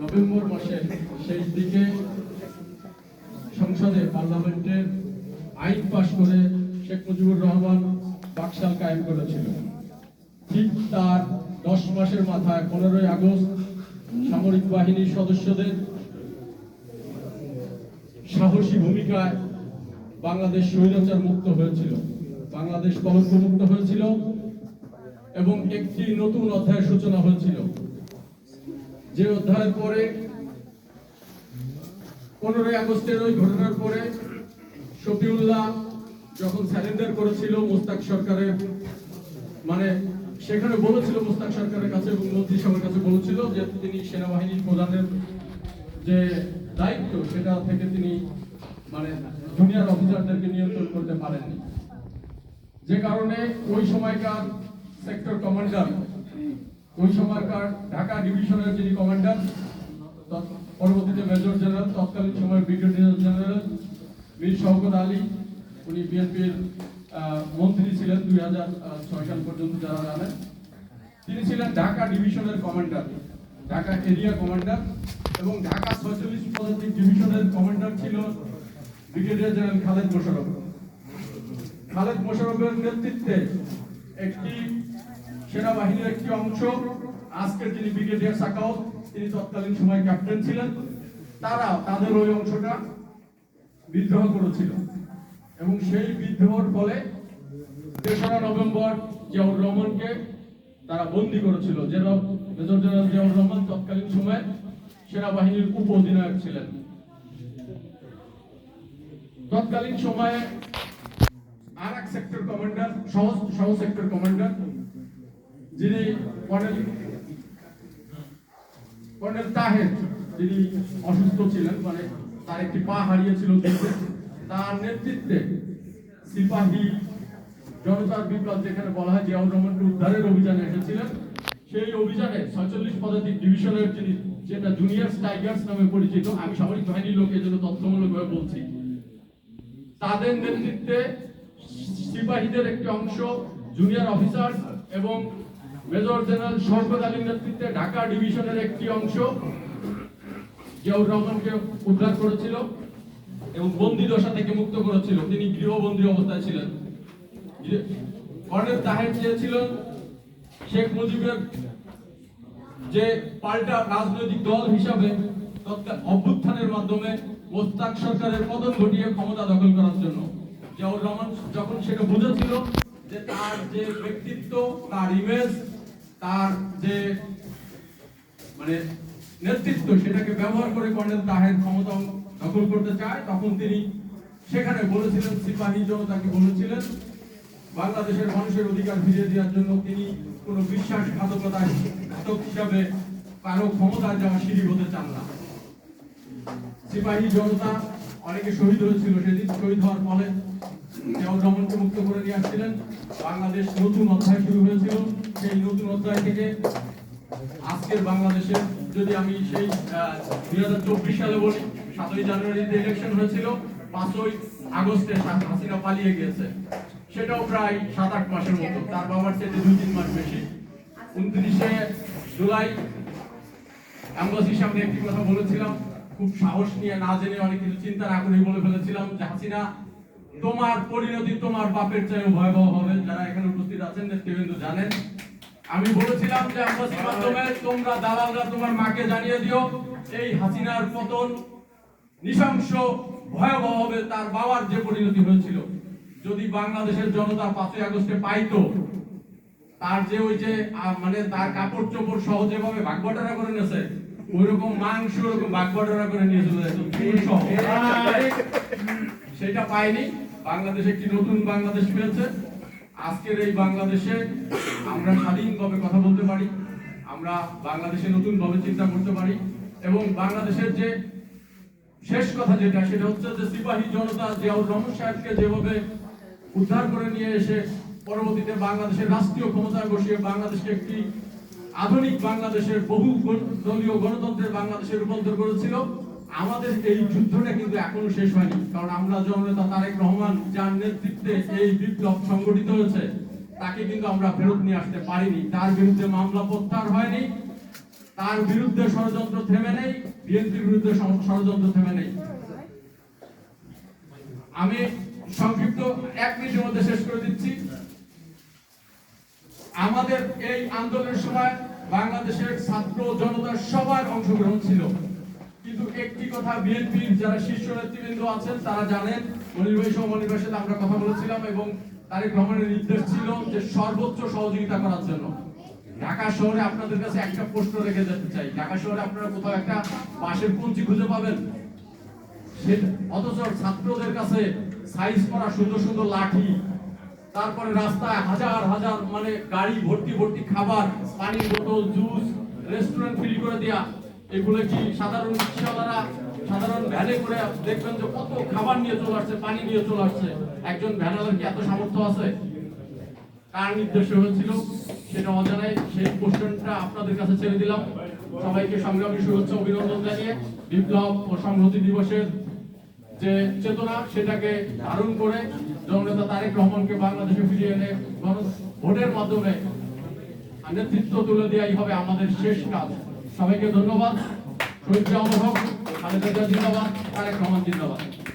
November মাসের শেষ দিকে সংসদে পার্লামেন্টের আইন পাশ করে শেখ মুজিবুর রহমান বাকশাল কায়েম করেছিল। ঠিক তার দশ মাসের মাথায় পনেরোই আগস্ট সামরিক বাহিনীর সদস্যদের সাহসী ভূমিকায় বাংলাদেশ স্বৈরাচার মুক্ত হয়েছিল। বাংলাদেশ কলঙ্ক মুক্ত হয়েছিল এবং একটি নতুন অধ্যায়ের সূচনা হয়েছিল। যে অধ্যায়ের পরে, পনেরোই আগস্টের ওই ঘটনার পরে শফিউল্লাহ যখন স্যালেন্ডার করেছিল মোস্তাক সরকারের মানে সেখানে বলেছিল মোস্তাক সরকারের কাছে এবং মন্ত্রিসভার কাছে বলেছিল যে তিনি সেনাবাহিনীর প্রধানের যে দায়িত্ব, সেটা থেকে তিনি মানে জুনিয়র অফিসারদেরকে নিয়ন্ত্রণ করতে পারেননি। যে কারণে ওই সময়কার সেক্টর কমান্ডার ওই সময়কার ঢাকা ডিভিশনের যিনি কমান্ডার পরবর্তীতে মেজর জেনারেল, তৎকালীন সময় ব্রিগেডিয়ার জেনারেল, মীর শওকত আলী, উনি বিএনপির মন্ত্রী ছিলেন দুই হাজার ছয় সাল পর্যন্ত যারা জানেন। তিনি ছিলেন ঢাকা ডিভিশনের কমান্ডার, ঢাকা এরিয়া কমান্ডার এবং ঢাকা ছয়চল্লিশ পদাতিক ডিভিশনের কমান্ডার ছিল ব্রিগেডিয়ার জেনারেল খালেদ মোশারফ খালেদ মোশারফের নেতৃত্বে একটি সেনাবাহিনীর একটি অংশ, আজকের যিনি ব্রিগেডিয়ার সাকাউত, তিনি তৎকালীন সময় ক্যাপ্টেন ছিলেন। তারা, তাদের ওই অংশটা বিদ্রোহ করেছিল। এবং সেই বিদ্রোহের ফলে তেসরা নভেম্বর জিয়াউর রহমানকে তারা বন্দী করেছিল। যে মেজর জেনারেল জিয়াউর রহমান তৎকালীন সময়ে সেনাবাহিনীর উপ অধিনায়ক ছিলেন। তৎকালীন সময়ে আর এক সেক্টর কমান্ডার সহ সেক্টর কমান্ডার যিনি কর্নেল কর্নেল তাহের, যিনি অসুস্থ ছিলেন মানে তার একটি পা হারিয়েছিল তার নেতৃত্বে সিপাহী জনতার বিপ্লব যেখানে বলা হয় জিয়াউর রহমানকে উদ্ধারের অভিযানে এসেছিলেন, সেই অভিযানে ছয়চল্লিশ পদাতিক ডিভিশনের যিনি, যেটা জুনিয়র টাইগার্স নামে পরিচিত, আমি সামরিক বাহিনীর লোকের জন্য তথ্যমূলকভাবে বলছি, তাদের নেতৃত্বে সিপাহীদের একটি অংশ, জুনিয়র অফিসার এবং মেজর জেনারেল শওকত আলীর নেতৃত্বে ঢাকা ডিভিশনের একটি অংশ জিয়াউর রহমানকে উদ্ধার করেছিল এবং বন্দি দশা থেকে মুক্ত করেছিল। তিনি গৃহবন্দী অবস্থায় ছিলেন। কর্নেল তাহের চেয়েছিলেন শেখ মুজিবের যে পাল্টা রাজনৈতিক দল হিসাবে তৎকাল অভ্যুত্থানের মাধ্যমে মোস্তাক সরকারের পতন ঘটিয়ে ক্ষমতা দখল করার জন্য। জিয়াউর রহমান যখন সেটা বুঝেছিল যে তার যে ব্যক্তিত্ব, তার ইমেজ তার যে মানে নেতৃত্ব সেটাকে ব্যবহার করে কর্নেল তাহের ক্ষমতা দখল করতে চায়, তখন তিনি সেখানে বলেছিলেন, সিপাহী জনতাকে বলেছিলেন, বাংলাদেশের মানুষের অধিকার ফিরিয়ে দেওয়ার জন্য তিনি কোনো বিশ্বাসঘাতকতায় ঘাতক হিসাবে কারও ক্ষমতায় যাওয়া সিঁড়ি হতে চান না। সিপাহী জনতা অনেকে শহীদ হয়েছিল, সেদিন শহীদ হওয়ার ফলে মুক্ত করে নিয়ে আসছিলেন বাংলাদেশ নতুন অধ্যায় শুরু হয়েছিল। সেই নতুন অধ্যায় থেকে আজকের বাংলাদেশের যদি আমি সেই দুই হাজার চব্বিশ সালে বলি, সাতই জানুয়ারিতে ইলেকশন হয়েছিল, পাঁচই আগস্টে হাসিনা পালিয়ে গিয়েছে। সেটাও প্রায় সাত আট মাসের মতো, তার বাবার চেয়ে দুই তিন মাস বেশি। উনত্রিশে জুলাই, অ্যাম্বাসির সামনে একটি কথা বলেছিলাম, খুব সাহস নিয়ে না জেনে অনেক কিছু চিন্তা না করেই বলে ফেলেছিলাম যে হাসিনা তোমার পরিণতি তোমার বাপের চেয়েও ভয়াবহ হবে। যারা এখানে উপস্থিত আছেন নেতৃবৃন্দ জানেন। আমি বলেছিলাম যে অ্যাম্বাসির মাধ্যমে তোমরা দালালরা তোমার মাকে জানিয়ে দিও। এই হাসিনার পতন নৃশংস ভয়াবহ হবে। তার বাবার যে পরিণতি হয়েছিল যদি বাংলাদেশের জনতা পাঁচই আগস্টে পাইতো তার যে ওই যে মানে তার কাপড় চোপড় সহ যেভাবে ভাগবটারা করে নিয়েছে ওইরকম মাংস ওরকম ভাগবটারা করে নিয়ে চলে যেত। সেটা পাইনি। বাংলাদেশ একটি নতুন বাংলাদেশ পেয়েছে আজকের এই বাংলাদেশে আমরা স্বাধীনভাবে কথা বলতে পারি, আমরা বাংলাদেশে নতুন ভাবে চিন্তা করতে পারি এবং বাংলাদেশের যে শেষ কথা যেটা, সেটা হচ্ছে যে সিপাহী জনতা জিয়াউর রহমান সাহেবকে যেভাবে উদ্ধার করে নিয়ে এসে পরবর্তীতে বাংলাদেশের রাষ্ট্রীয় ক্ষমতায় বসিয়ে বাংলাদেশকে একটি আধুনিক বাংলাদেশের বহু দলীয় গণতন্ত্রের বাংলাদেশে রূপান্তর করেছিল আমাদের এই যুদ্ধটা কিন্তু এখনও শেষ হয়নি। কারণ আমরা জননেতা তারেক রহমান যার নেতৃত্বে এই বিপ্লব সংগঠিত হয়েছে, তাকে কিন্তু আমরা ফেরত নিয়ে আসতে পারিনি। তার বিরুদ্ধে মামলা প্রত্যাহার হয়নি। তার বিরুদ্ধে ষড়যন্ত্র থেমে নেই। বিএনপির বিরুদ্ধে ষড়যন্ত্র থেমে নেই। আমি সংক্ষিপ্ত এক মিনিটের মধ্যে শেষ করে দিচ্ছি। আমাদের এই আন্দোলনের সময় বাংলাদেশের ছাত্র জনতার সবার অংশগ্রহণ ছিল। কিন্তু একটি কথা বিএনপির যারা শীর্ষ নেতৃবৃন্দ আছেন, তারা জানেন, মনির ভাই সহ মনির সাথে আমরা কথা বলেছিলাম এবং নির্দেশ ছিল যে সর্বোচ্চ সহযোগিতা করার জন্য। ঢাকা শহরে আপনাদের কাছে একটা প্রশ্ন রেখে যেতে চাই। ঢাকা শহরে আপনারা কোথাও একটা বাসের খুঁজে পাবেন? অথচ ছাত্রদের কাছে সাইজ করা সুন্দর সুন্দর লাঠি, তারপরে রাস্তায় হাজার হাজার মানে গাড়ি ভর্তি ভর্তি খাবার, পানির বোতল, জুস রেস্টুরেন্ট ফ্রি করে দেয়া এগুলো কি সাধারণ রিক্সাওয়ালারা সাধারণ ভ্যানে করে দেখবেন যে কত খাবার নিয়ে চলে আসছে, পানি নিয়ে চলে আসছে? একজন ভ্যানালার কি এত সামর্থ্য আছে? কার নির্দেশে হয়েছিল? সেটা অজানাই সেই কোশ্চেনটা আপনাদের কাছে ছেড়ে দিলাম। সবাইকে সংগ্রামী শুভেচ্ছা, অভিনন্দন জানিয়ে বিপ্লব ও সংহতি দিবসের যে চেতনা, সেটাকে ধারণ করে জননেতা তারেক রহমানকে বাংলাদেশে ফিরিয়ে এনে ভোটের মাধ্যমে নেতৃত্ব তুলে দেওয়াই হবে আমাদের শেষ কাজ। সবাইকে ধন্যবাদ। শহীদ অনুভব। খালেদা জিন্দাবাদ। তারেক রহমান জিন্দাবাদ।